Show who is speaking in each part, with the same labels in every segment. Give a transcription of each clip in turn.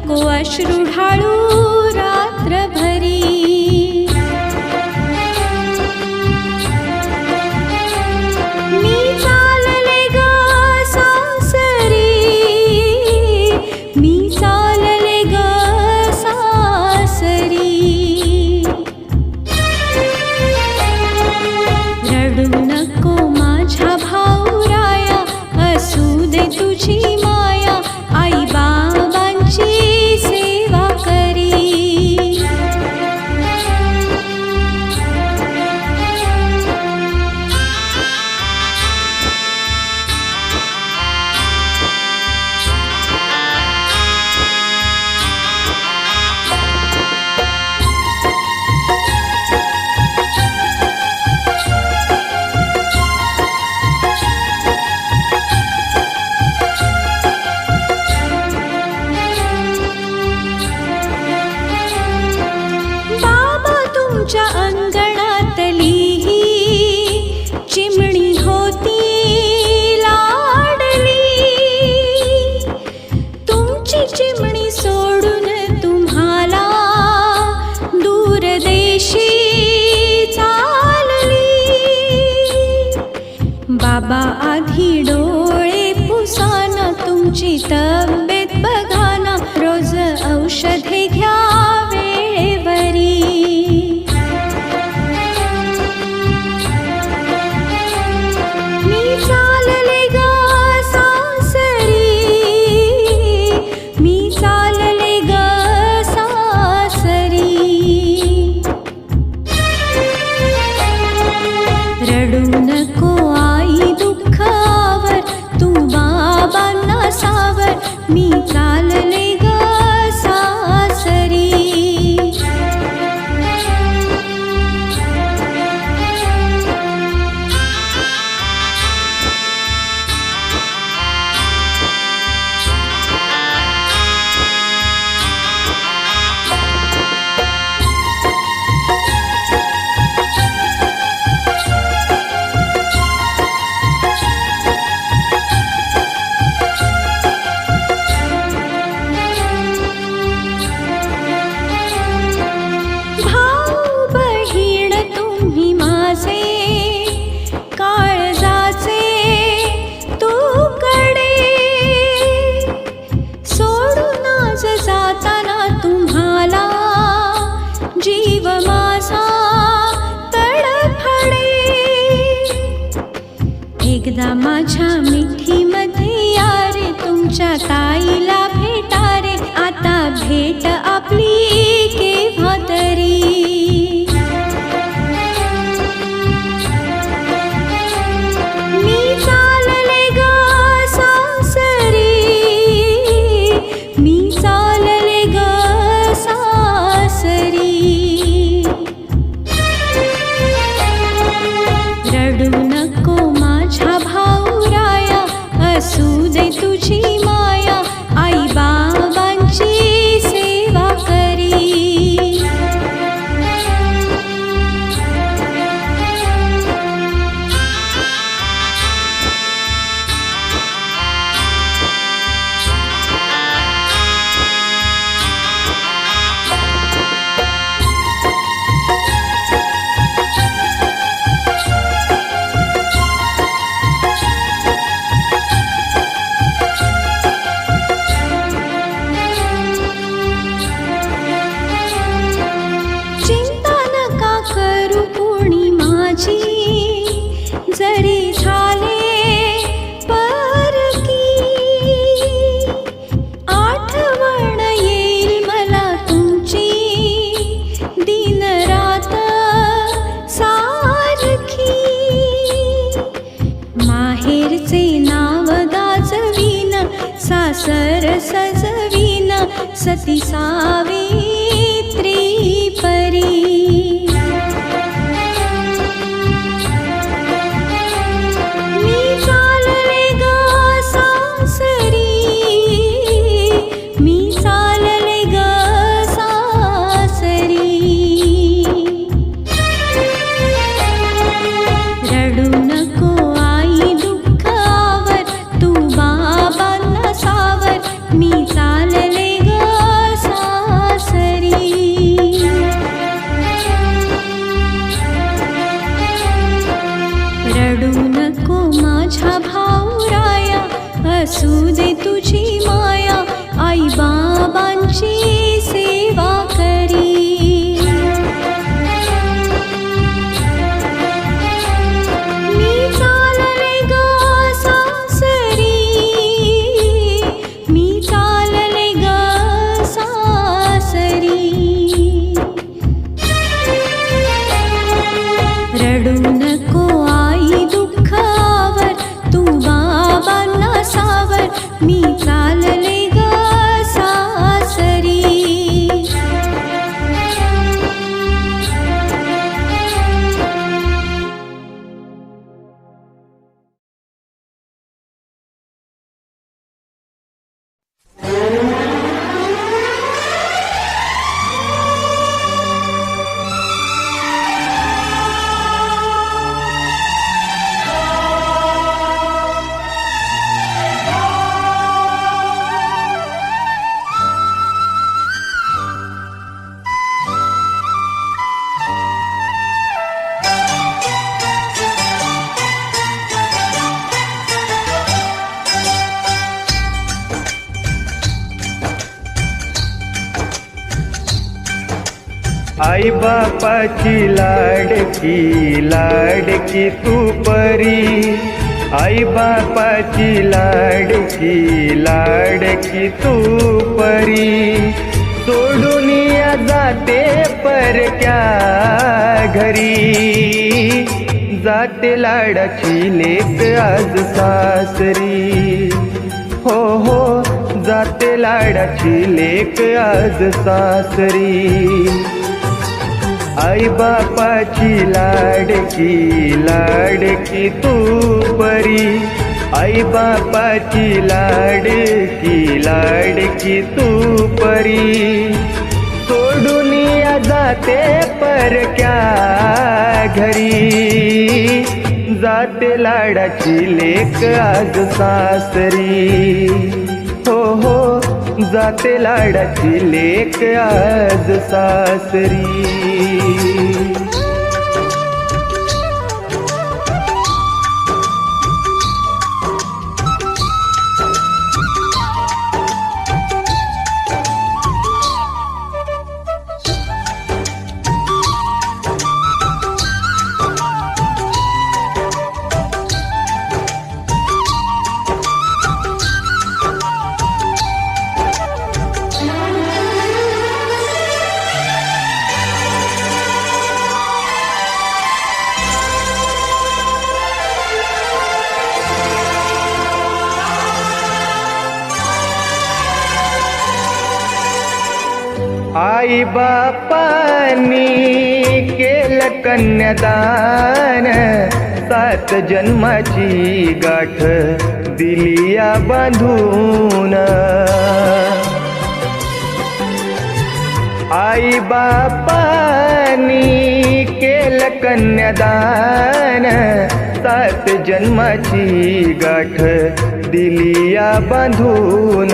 Speaker 1: नको अश्रू ढाळू रात्रभरी. बाबा आधी डोळे पुसाना तुमची तब्येत बघाना रोज औषधे घ्या. Mình প্লিজ
Speaker 2: 心。बापाची लाडकी लाडकी तू परी. आई बापाची लाडकी लाडकी तू परी. सोडून या जाते परक्या घरी. जाते लाडाची लेक आज सासरी. हो हो जाते लाडाची लेक आज सासरी. आई बापाची लाडकी लाडकी तू परी. आई बापाची लाडकी लाडकी तू परी. सोडून या जाते परक्या घरी. जाते लाडाची लेक आज सासरी. हो हो जाते लाडाची लेक आज सासरी. कन्यादान सात जन्माची गाठ दिली या बांधून. आई बापानी केल कन्यादान सात जन्माची गाठ दिली या बांधून.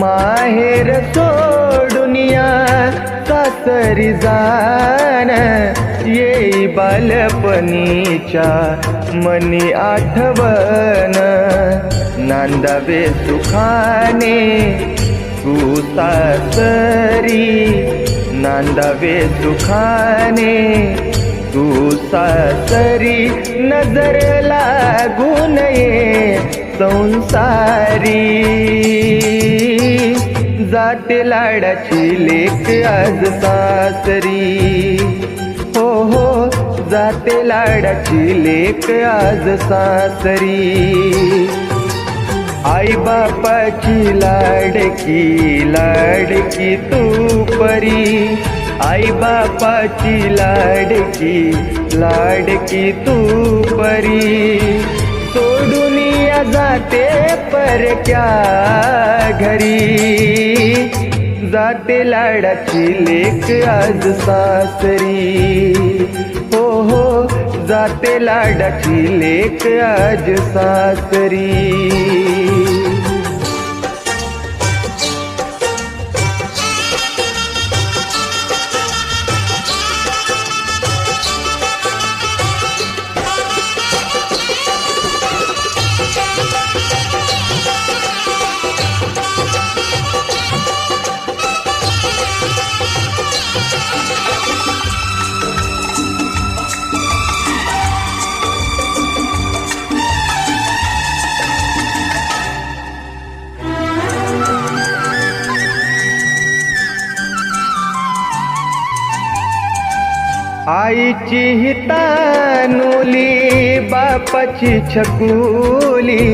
Speaker 2: माहेर सोडुनिया सासरी जाण येई बालपणीच्या मनी आठवण. नांदावे सुखाने तू सासरी. नांदावे सुखाने तू सासरी. नजर लागू नये संसारी. जाते लाडाची लेख आज सासरी. जाते लाडाची लेक आज सासरी. आई बापाची लाडकी लाडकी तू परी आई बापाची लाडकी लाडकी तू परी सोडून या जाते परक्या घरी. जाते लाडाची लेक आज सासरी. हो हो जाते लाडाची लेक आज सासरी. आईची हितानुली बापाची छकुली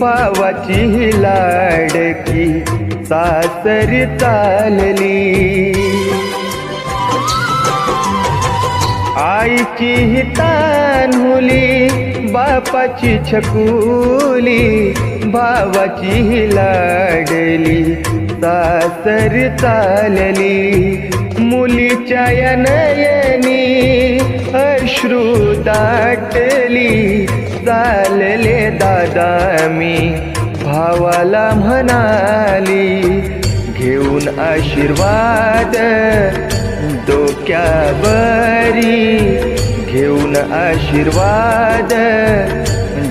Speaker 2: भावाची ही लाडकी सासरी चालली. आईची हितानुली बापाची छकुली भावाची ही लाडली सासर चालली. मुलीच्या या नयनी अश्रू दाटली चालले दादा मी. भावाला म्हणाली घेऊन आशीर्वाद डोक्यावरी. घेऊन आशीर्वाद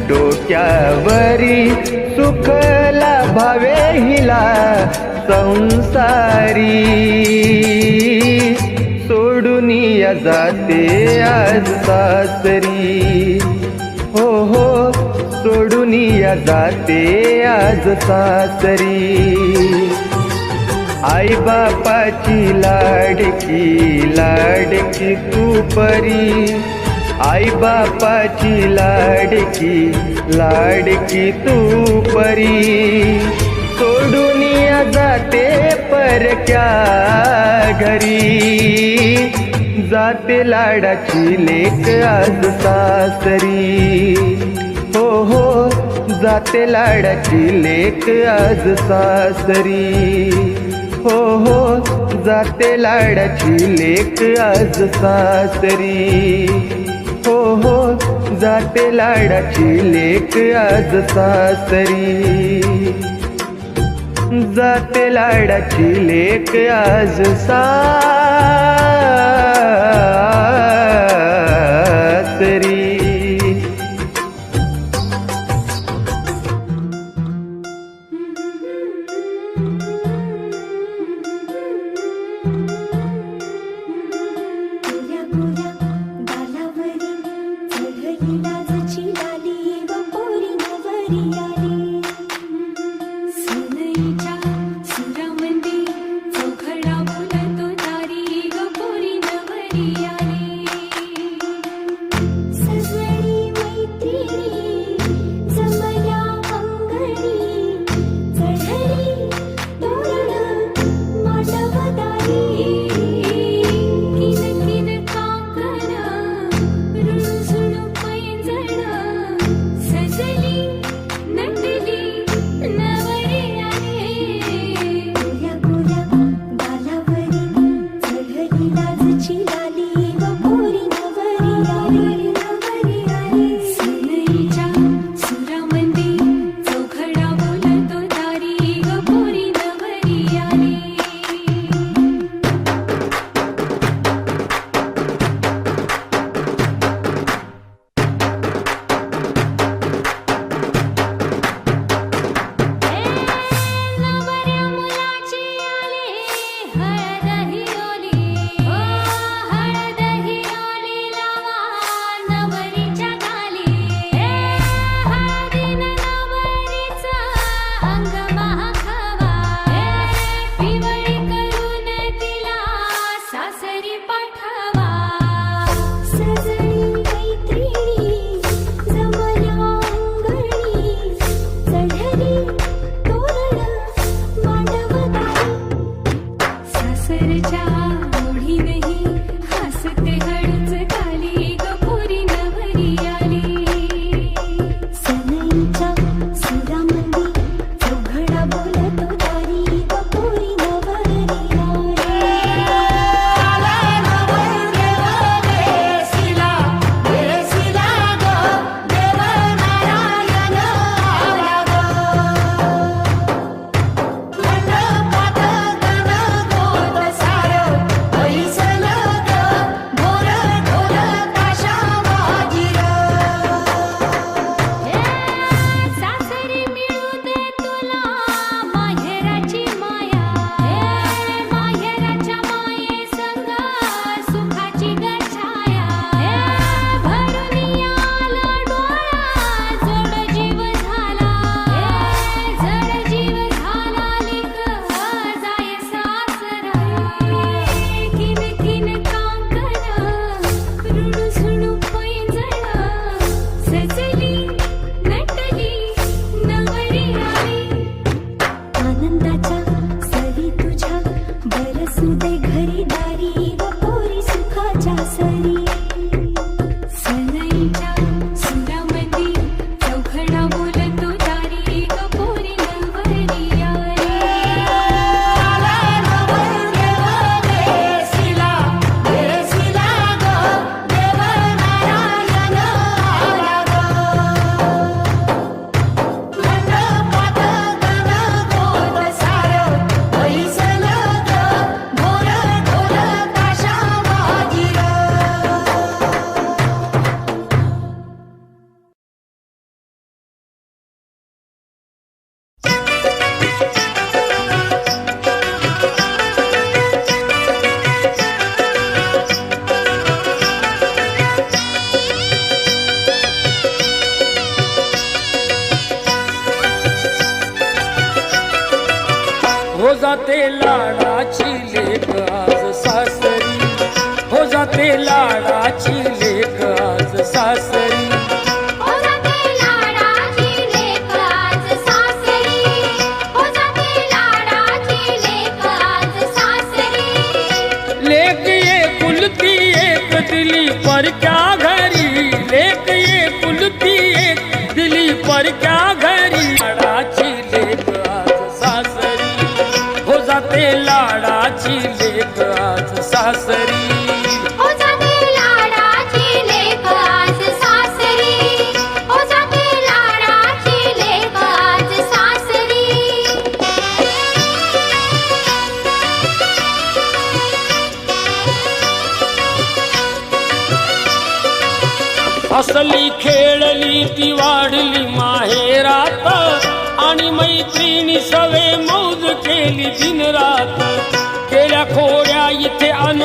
Speaker 2: डोक्यावरी. सुख लाभावे हिला संसारी. सोडून या जाते आज सासरी. हो हो सोडून या जाते आज सासरी. आई बापाची लाडकी लाडकी तू परी. आई बापाची लाडकी लाडकी तू परी. सोडून जाते परक्या घरी? जाते लाडाची लेक आज सासरी. हो हो जाते लाडाची लेक आज सासरी. हो हो जाते लाडाची लेक आज सासरी. हो हो जाते लाडाची लेक आज सासरी. जाते लाडाची लेक आज
Speaker 3: सा दिली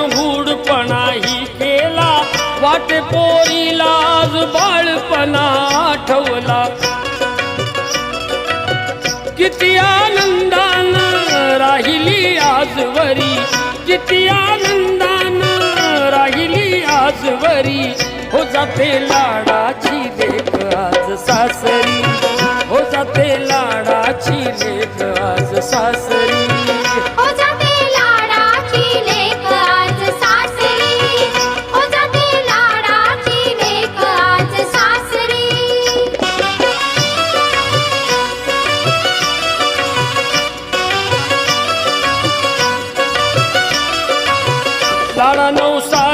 Speaker 3: इथे केला. वाटे पोरीला आज बाळपणा आठवला. किती आनंदानं राहिली आजवरी किती आनंदानं राहिली आजवरी हो जाते लाडाची लेख आज सासरी. हो जाते लाडाची लेख आज सासरी.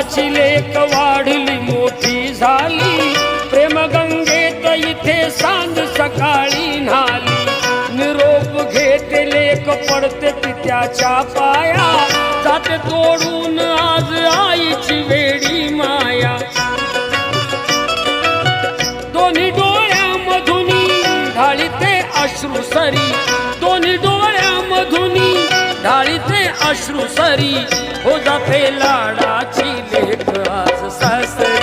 Speaker 3: नवसाची लेख वाढली मोठी झाली. प्रेमगंगेत इथे सांज सकाळी न्हाली. निरोप घेते लेख पडते पित्याच्या पाया. जाते तोडून आज आईची वेडी माया. दोन्ही डोळ्यामधुनी ढाळीते अश्रू सरी. दोन्ही डोळ्यामधुनी डाळीचे अश्रू सरी हो जाते लाडाची लेख आज सासरी